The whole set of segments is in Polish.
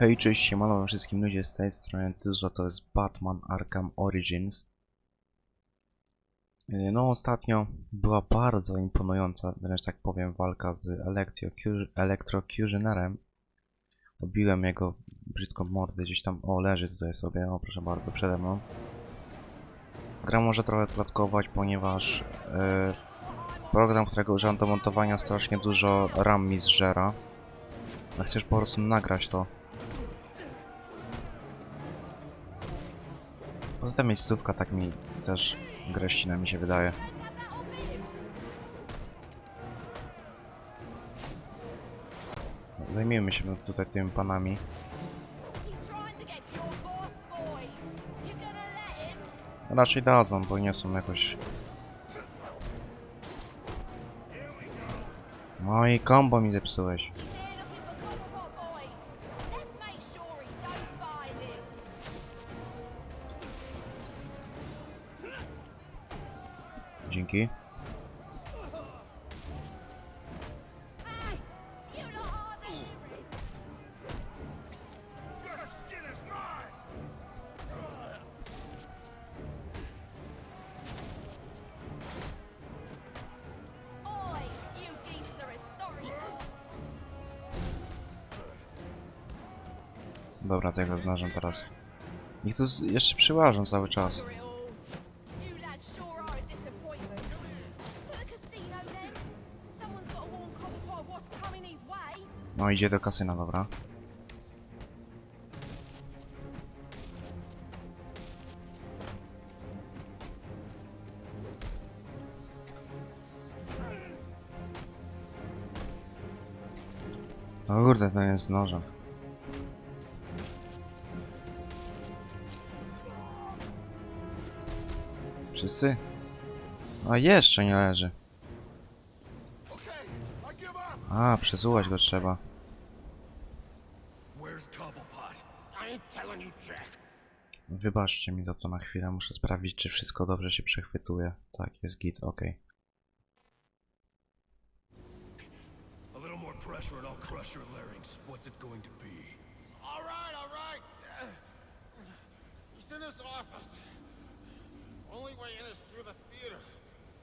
Hej, cześć, siemano wszystkim ludzie z tej strony Tyzo, to jest Batman Arkham Origins. Yy, No ostatnio była bardzo imponująca, wręcz tak powiem, walka z Electrocutionerem. Obiłem jego brzydką mordę gdzieś tam, o leży tutaj sobie, o proszę bardzo, przede mną. Gra może trochę klockować, ponieważ yy, program, którego używam do montowania strasznie dużo RAM mi zżera. A chcesz po prostu nagrać to. Poza tym miejscówka tak mi też greścina mi się wydaje. Zajmijmy się tutaj tymi panami. Raczej dadzą, bo nie są jakoś... No i combo mi zepsułeś. Dobra, tego znażę teraz. Ich tu jeszcze przyłażą cały czas. No idzie do kasyna, dobra. O kurde, to jest nożem. Wszyscy? A jeszcze nie leży. A, przesuwać go trzeba. Wybaczcie mi za to na chwilę, muszę sprawdzić, czy wszystko dobrze się przechwytuje. Tak, jest git, ok. All right, all right. In office. Only way in is through the theater,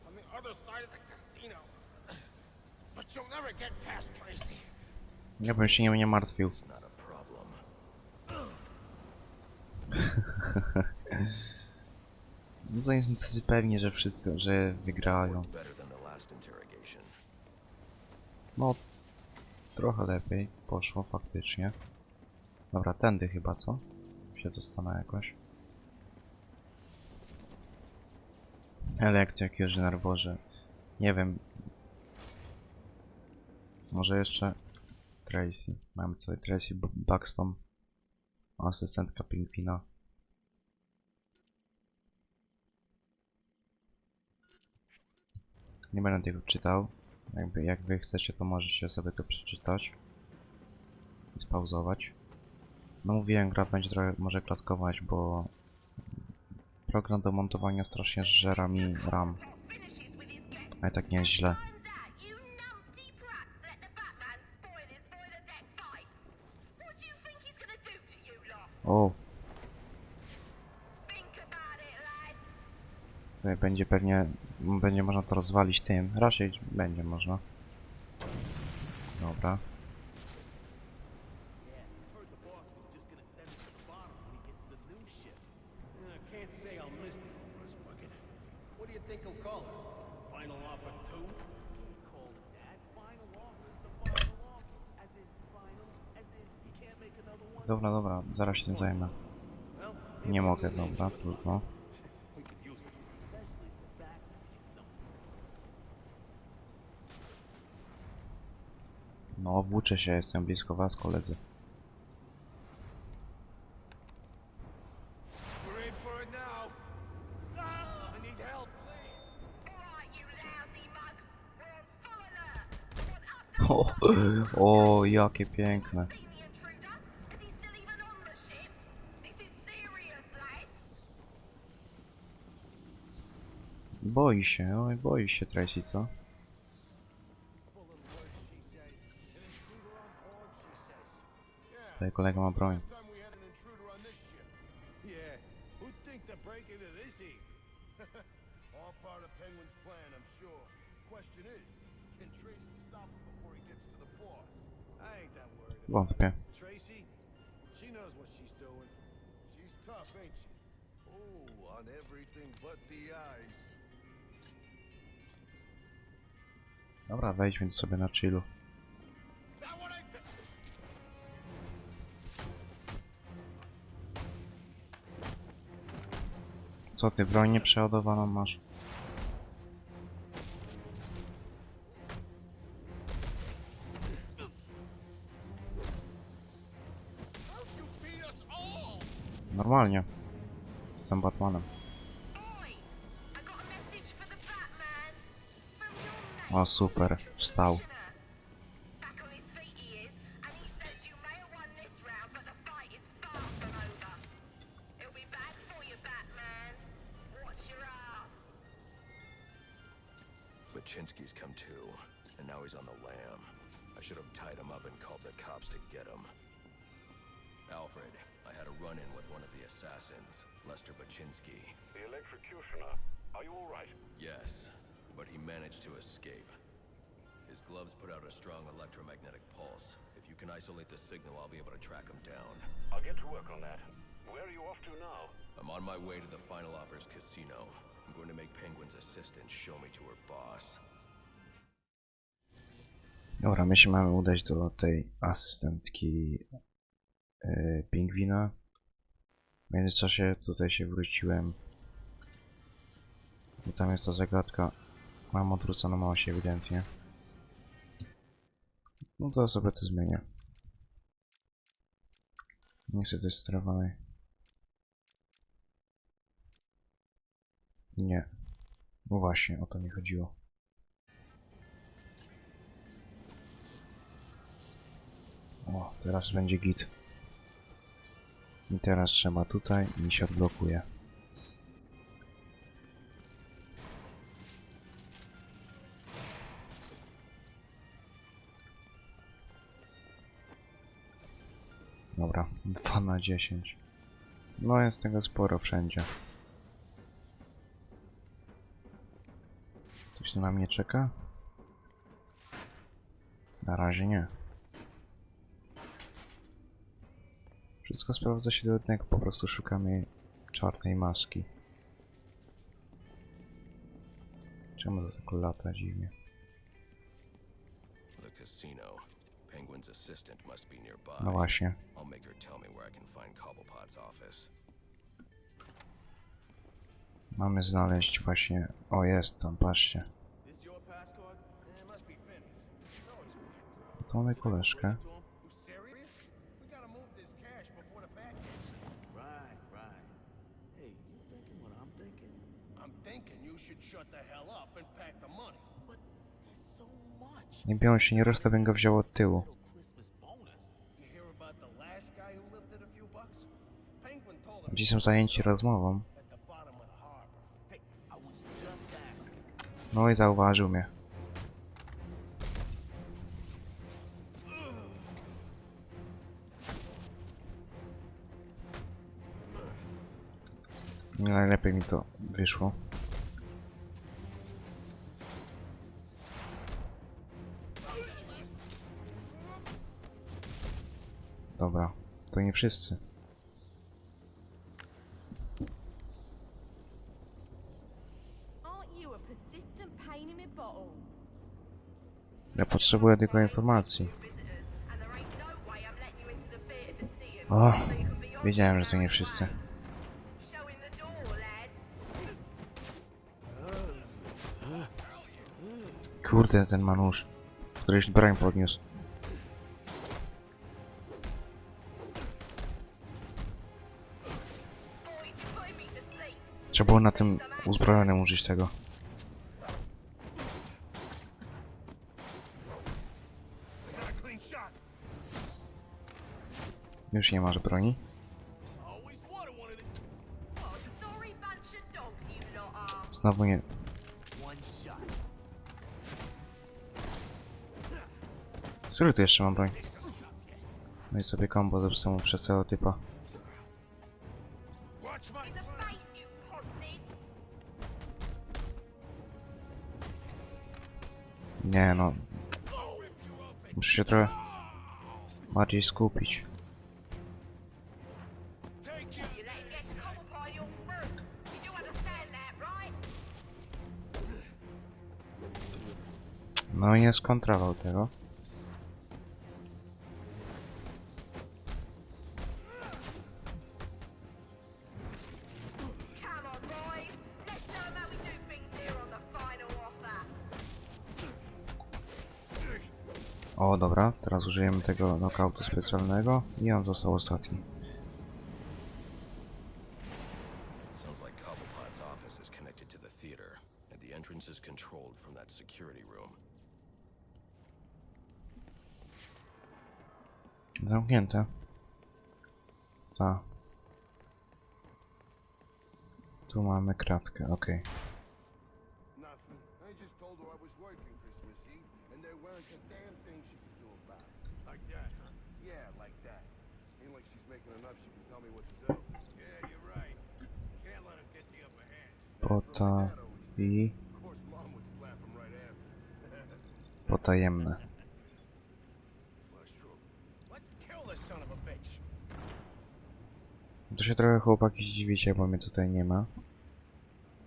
on the other side of the casino. But you'll never get past Tracy. Ja bym się nie, nie martwił. No to jest tacy pewni, że wszystko, że wygrają. No, trochę lepiej poszło faktycznie. Dobra, tędy chyba, co? Się dostanę jakoś. Elektryk już nerwoże. Nie wiem. Może jeszcze Tracy. Mamy tutaj Tracy Buxton. Asystentka Pingwina. Nie będę tego czytał. Jakby, jak wy chcecie, to możecie sobie to przeczytać. I spauzować. No mówiłem, gra będzie trochę może klatkować, bo program do montowania strasznie żera mi RAM. Ale tak nie jest źle. O, tutaj będzie pewnie, będzie można to rozwalić tym. Raczej będzie można. Dobra. Dobra, dobra, zaraz się tym zajmę. Nie mogę, dobra, trudno. No, włóczę się, jestem blisko was, koledzy. We're in for it now. I need help, please. Alright, you lousy mug. We're on full alert. Want us O, o, jakie piękne. to see the intruder? Is he still even on the ship? This is serious, lad. Boi się, oj, boi się Tracy, co? tutaj kolega ma broń. Wątpię. Tough, ain't she? Oh, on everything but the ice. Dobra, wejdźmy sobie na chillu. Co ty, broń nieprzeładowaną masz? Normalnie. Jestem Batmanem. Watch your ass. Machinsky's come too, and now he's on the lam. I should have tied him up and called the cops to get him. Alfred, I had a run-in with one of the assassins, Lester Baczynski. The electrocutioner. Are you all right? Yes, but he managed to escape. His gloves put out a strong electromagnetic pulse. If you can isolate the signal, I'll be able to track him down. I'll get to work on that. Where are you off to now? I'm on my way to the Final Offers Casino. I'm going to make Penguin's assistant show me to her boss. Dobra, my się mamy udać do tej asystentki yy, pingwina. W międzyczasie tutaj się wróciłem. I tam jest ta zagadka. Mam odwróconą oś ewidentnie. No to sobie to zmienię. Niestety jest sterowanej. Nie. No właśnie, o to mi chodziło. O, teraz będzie git. I teraz trzeba tutaj i się odblokuje. 2 na 10. No jest tego sporo wszędzie. Coś tu na mnie czeka? Na razie nie. Wszystko sprawdza się do jednego, po prostu szukamy czarnej maski. Czemu to tak lata dziwnie? The casino. Penguin's assistant must be nearby. No właśnie. I'll make her tell me where I can find Cobblepot's office. Mamy znaleźć właśnie... O, jest tam, patrzcie. This your passcard? Eh, it must be Finney's. It's always Finney's. Tu mamy koleżkę. To him? You serious? We gotta move this cash before the bat gets here. Right, right. Hey, you thinking what I'm thinking? I'm thinking you should shut the hell up and pack the money. Nie biorą się nie to bym go wziął od tyłu. Ci są zajęci rozmową. No i zauważył mnie. Nie najlepiej mi to wyszło. Dobra, to nie wszyscy. Ja potrzebuję tylko informacji. O, wiedziałem, że to nie wszyscy. Kurde, ten manusz, który już broń podniósł. Trzeba było na tym uzbrojonym użyć tego. Już nie masz broni. Znowu nie. Który tu jeszcze mam broń? No i sobie combo zepsuł przez całego typa. Nie no. Muszę się trochę bardziej skupić. No i nie skontrował tego. Teraz użyjemy tego knockoutu specjalnego i on został ostatni. Sounds like Cobblepot's office is connected to the theater, and the entrance is controlled from that security room. Zamknięte. Ta. Tu mamy kratkę, okej. Nothing. I just told her I was working Christmas Eve, and there weren't a damn thing she could do about it. Like that, huh? Yeah, like that. Ain't like she's making enough she can tell me what to do. Yeah, you're right. Can't let him get the upper hand. Pota i Of course, Mom would slap him right after. potajemne. Mushroom. Let's kill this son of a bitch. To się trochę chłopaki zdziwicie, bo mnie tutaj nie ma.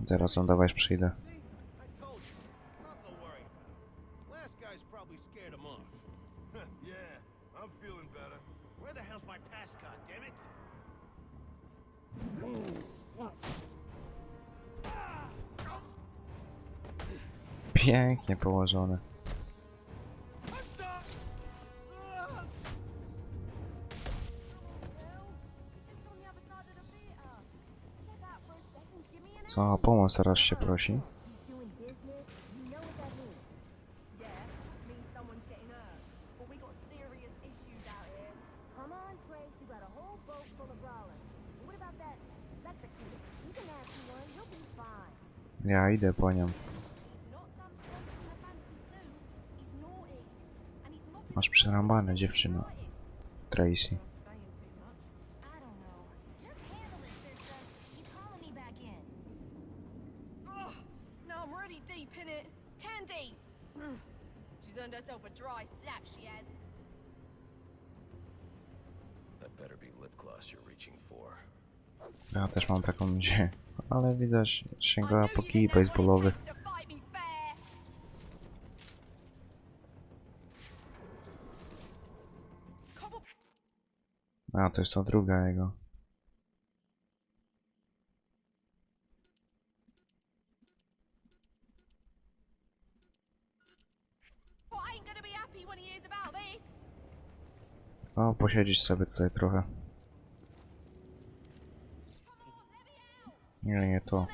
Zaraz on dawać przyjdę. Where the hell's my pass card, Pięknie położone. Co, o pomoc teraz się prosi? Ja idę po nią. Masz przerąbane dziewczyno. Tracy. Ja też mam taką nadzieję. Ale widać, sięgała po kij baseballowy. A, to jest ta druga jego. I ain't gonna be happy when he hears about this. O, posiedzieć sobie tutaj trochę. Nie, nie to.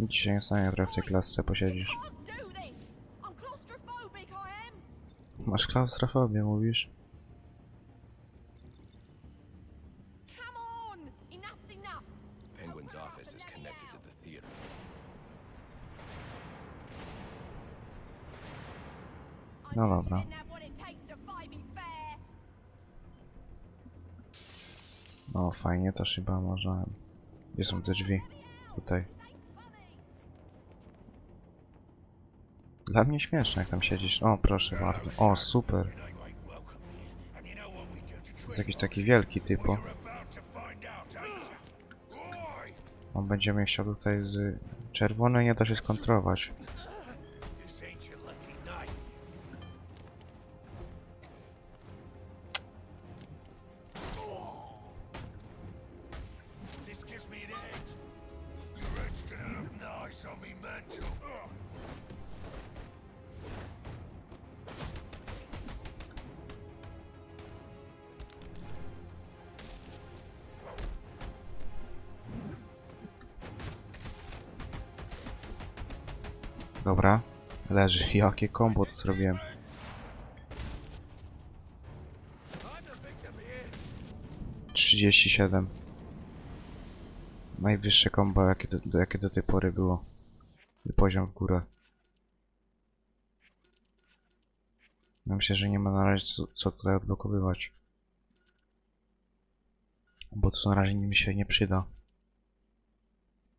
Nic się nie stanie, trochę w tej klasce posiedzisz. Masz klaustrofobię, mówisz? Penguin's office is connected to the theater. I No knew you dobra. No, fajnie, to chyba można... Gdzie są te drzwi? Tutaj. Dla mnie śmieszne, jak tam siedzisz. O, proszę bardzo. O, super. To jest jakiś taki wielki? Oi! On będzie mnie chciał tutaj z... Czerwone nie da się skontrować. Dobra. Leży. Jakie kombo to zrobiłem. Here. 37. Najwyższe kombo, jakie do, jakie do tej pory było. I poziom w górę. Myślę, że nie ma na razie co, co tutaj odblokowywać. Bo to na razie mi się nie przyda.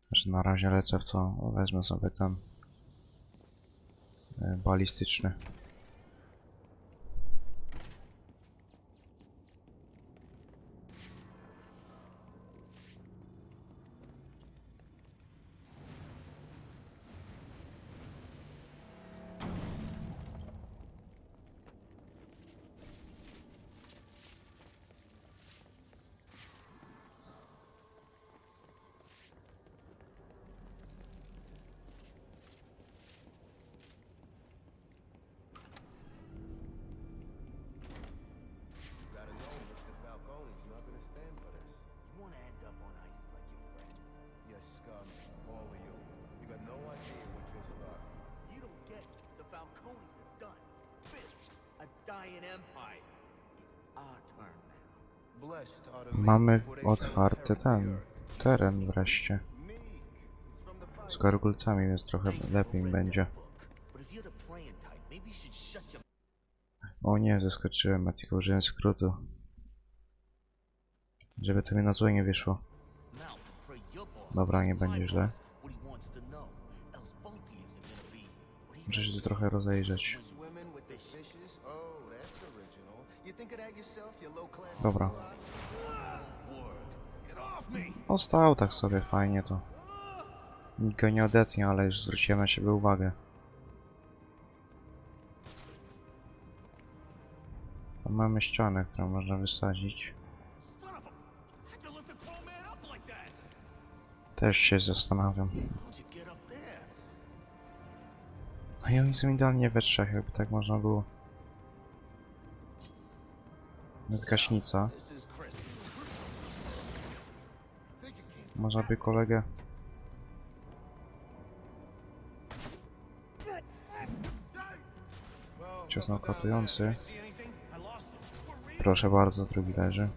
Znaczy na razie lecę w to, wezmę sobie ten e, Mamy otwarty ten teren wreszcie. Z gargulcami, więc trochę lepiej mi będzie. O nie, zaskoczyłem, tylko użyłem skrótu. Żeby to mi na złe nie wyszło. Dobra, nie będzie źle. Muszę się tu trochę rozejrzeć. Swimming with the fishes? Oh, that's original. You think of that yourself, you low-class Dobra. O, stał tak sobie fajnie to. Nikt go nie odetnie, ale już zwróciłem na siebie uwagę. Tam mamy ścianę, którą można wysadzić. Też się zastanawiam. A i oni są idealnie we trzech, jakby tak można było. Jest gaśnica. Można by kolegę... Cios nakatujący. Proszę bardzo, drugi leży.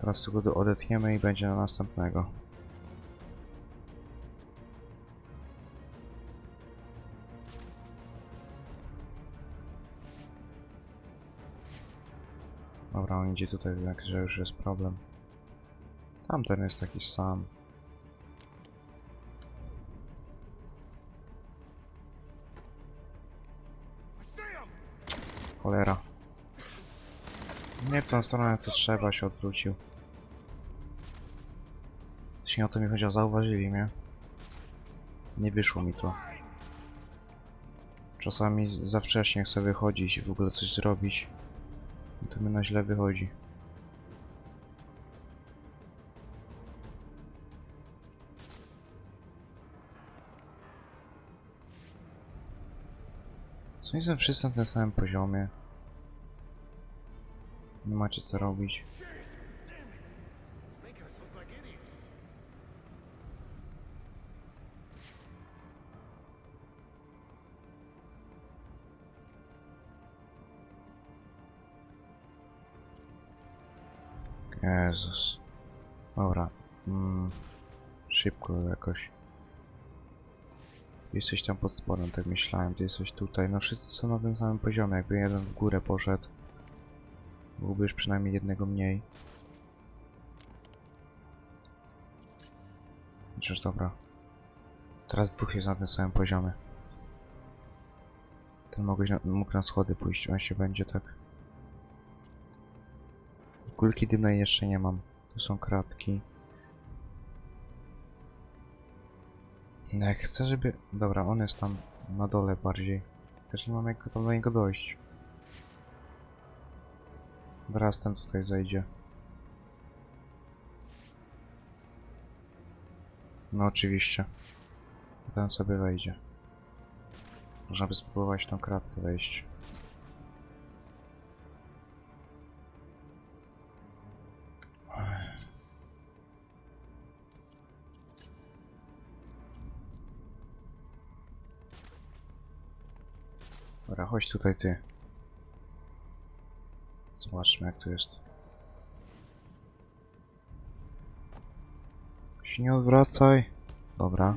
Teraz tylko odetniemy i będzie na następnego. On idzie tutaj, także już jest problem. Tamten jest taki sam. Cholera. Nie w tą stronę co trzeba się odwrócił. Jeśli o to mi chodziło, zauważyli mnie. Nie wyszło mi to. Czasami za wcześnie chcę wychodzić w ogóle coś zrobić. To mi na źle wychodzi. Co nie wszyscy na tym samym poziomie. Nie macie co robić. Jezus. Dobra. Mm, szybko jakoś. Jesteś tam pod spodem, tak myślałem. Ty jesteś tutaj. No wszyscy są na tym samym poziomie. Jakby jeden w górę poszedł. Byłby już przynajmniej jednego mniej. Chociaż dobra. Teraz dwóch jest na tym samym poziomie. Ten mógł, mógł na schody pójść. On się będzie tak... Kulki dymnej jeszcze nie mam. Tu są kratki. No jak chcę, żeby... Dobra, on jest tam na dole bardziej. Też nie mam jak tam do niego dojść. Zaraz ten tutaj zejdzie. No oczywiście. Ten sobie wejdzie. Można by spróbować tą kratkę wejść. Dobra, chodź tutaj ty. Zobaczmy jak to jest. Się nie odwracaj. Dobra.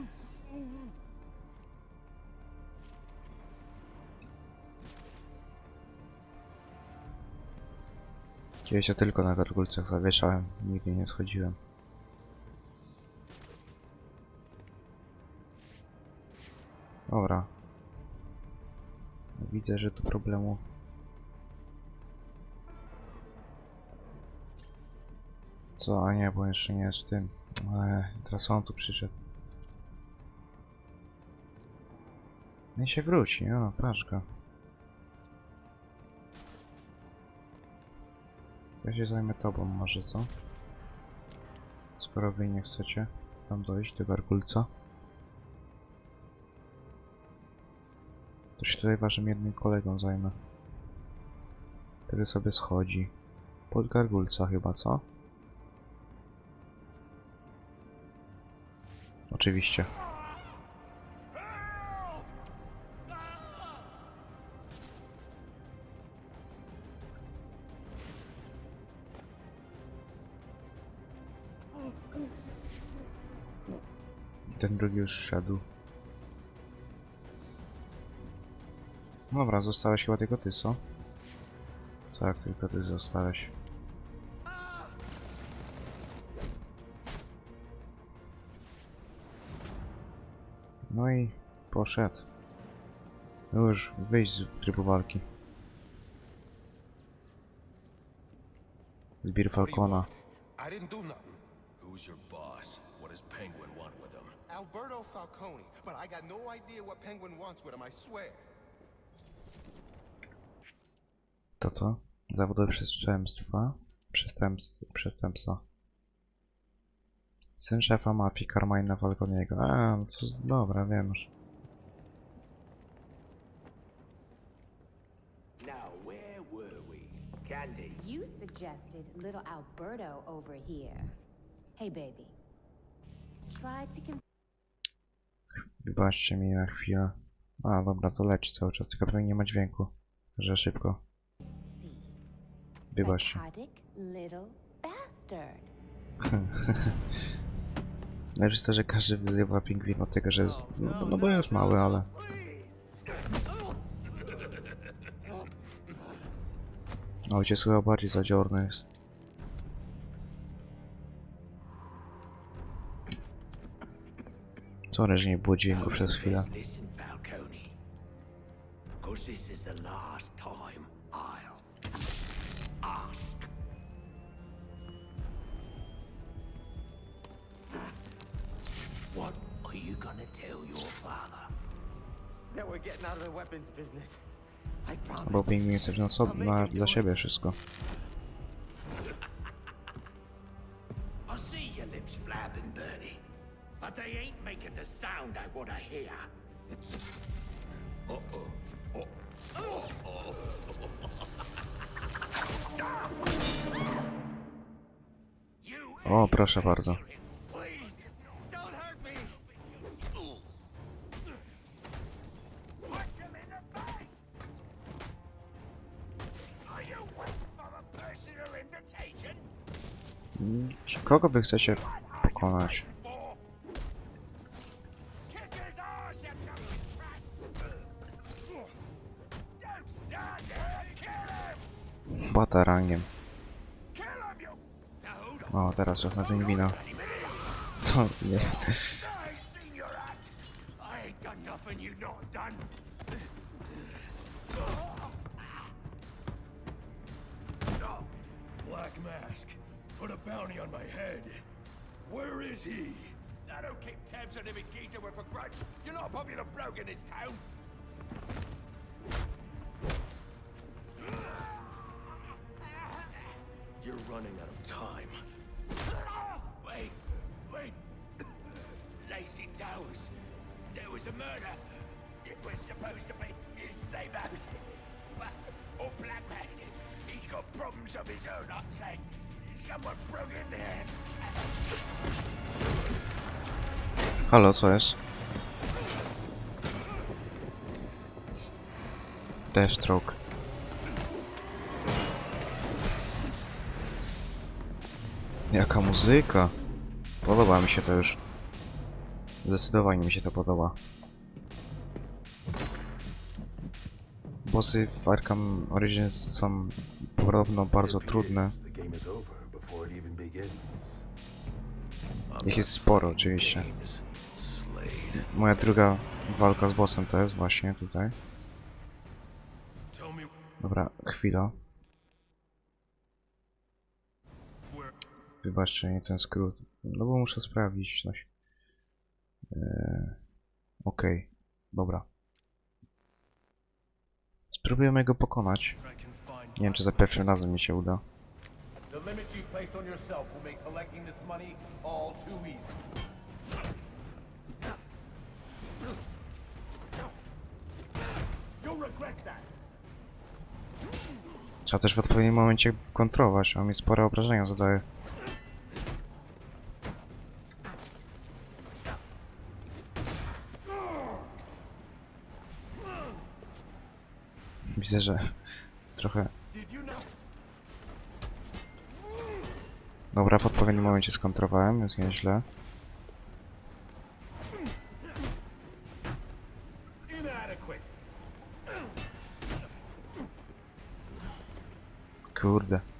Kiedyś ja tylko na gargulcach zawieszałem, nigdy nie schodziłem. Dobra, Widzę, że tu problemu. Co? A nie, bo jeszcze nie jest w tym. Eee, teraz on tu przyszedł. Nie się wróci, o, patrz. Ja się zajmę tobą może, co? Skoro wy nie chcecie tam dojść do gargulca. To się tutaj waszym jednym kolegą zajmę. Który sobie schodzi. Pod gargulca chyba, co? Oczywiście. Ten drugi już szedł. Dobra, zostałeś chyba tylko ty, co? Tak, tylko ty zostałeś. No i poszedł. Już wyjść z trybu walki. Zbir Falcona. I didn't do nothing. Who's your boss? What does Penguin want with him? Alberto Falcone, but I got no idea what Penguin wants with him, I swear. To to? Zawodowe przestępstwa. Przestępstw, przestępca. Syn szefa mafii Carmina Falconiego. A, no to z- dobra, wiem już. Now, where were we? Candy. You suggested little Alberto over here. Hey, baby. Try to com- Wybaczcie mi na chwilę. A, dobra, to leci cały czas, tylko pewnie nie ma dźwięku. Że szybko. Bastard. Najwyżej to, że każdy wyzywa pingwin od tego, że jest... No, no bo jest mały, ale... Ojciec chyba bardziej zadziorny jest. Sorry, że nie było dźwięku przez chwilę. You gonna tell your father? That we're getting out of the weapons business. I promise. Bo pingwin chce na, dla siebie wszystko. I see your lips flapping, Bertie, but they ain't making the sound I want to hear. You O, proszę bardzo. Kill him, you... Now hold on. O, teraz czas na pingwina. To nie. Bounty on my head. Where is he? I don't keep tabs on him every geezer with a grudge. You're not a popular bloke in this town. You're running out of time. Wait, wait. Lacey Towers. There was a murder. It was supposed to be his same house. Or Black. He's got problems of his own, I'd say. Halo, co jest? Deathstroke. Jaka muzyka! Podoba mi się to już. Zdecydowanie mi się to podoba. Bossy w Arkham Origins są podobno bardzo trudne. Ich jest sporo oczywiście. Moja druga walka z bossem to jest właśnie tutaj. Dobra, chwila. Wybaczcie, nie ten skrót. No bo muszę sprawdzić coś. Eee, Okej, dobra. Spróbujemy go pokonać. Nie wiem, czy za pierwszym razem mi się uda. The limit you on yourself will make collecting this money all too easy. Trzeba też w odpowiednim momencie kontrolować, a mi spore obrażenia zadaje. Widzę, że trochę... Dobra, w odpowiednim momencie skontrowałem, jest nieźle. Kurde.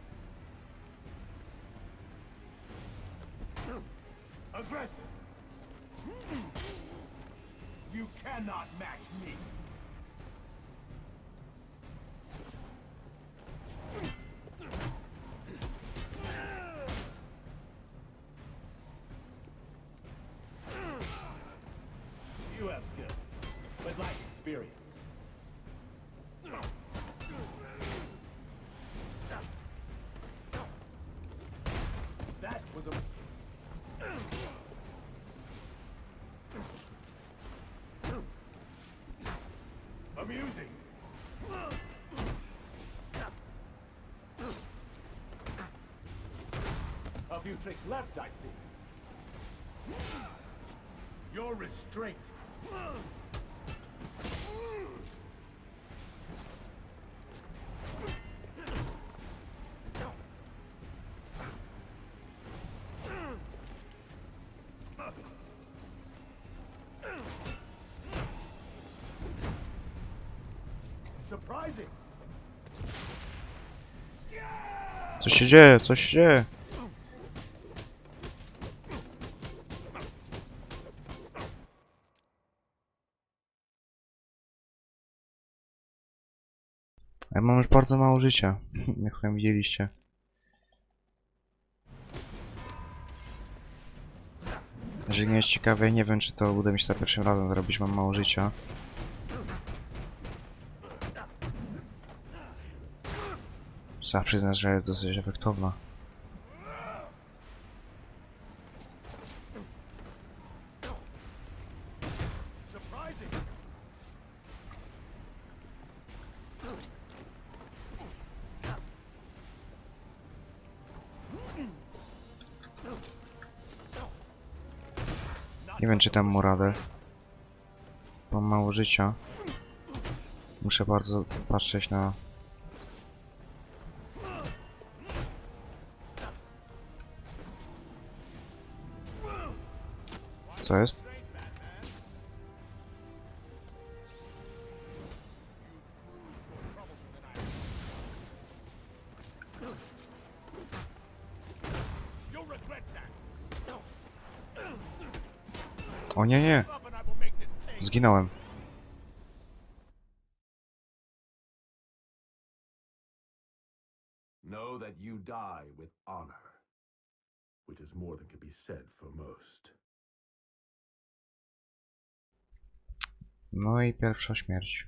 Amusing. A few tricks left, I see. Your restraint. Co się dzieje? Co się dzieje? Ja mam już bardzo mało życia, jak sami widzieliście. Jeżeli nie jest ciekawe, nie wiem czy to uda mi się za pierwszym razem zrobić, mam mało życia. Trzeba przyznać, że jest dosyć efektowna. Nie wiem czy tam mu radę. Mam mało życia. Muszę bardzo patrzeć na... That. O nie, nie! Zginąłem. Know that you die with honor, which is more than can be said for most. No i pierwsza śmierć.